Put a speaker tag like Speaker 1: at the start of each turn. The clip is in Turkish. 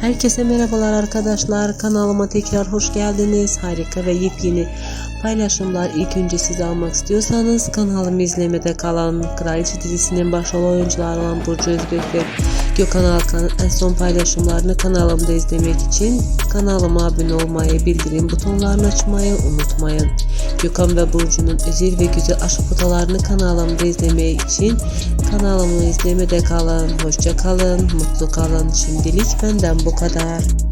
Speaker 1: Herkese merhabalar arkadaşlar. Kanalıma tekrar hoş geldiniz. Harika ve yepyeni paylaşımlar ilk önce size almak istiyorsanız kanalımı izlemede kalan Kraliçe dizisinin başrol oyuncuları olan Burcu Özbek ve Gökhan Alkan en son paylaşımlarını kanalımda izlemek için kanalıma abone olmayı, bildirim butonlarını açmayı unutmayın. Gökhan ve Burcu'nun özel ve güzel aşk fotolarını kanalımda izlemek için kanalımı izlemede kalın. Hoşça kalın, mutlu kalın. Şimdilik benden bu kadar.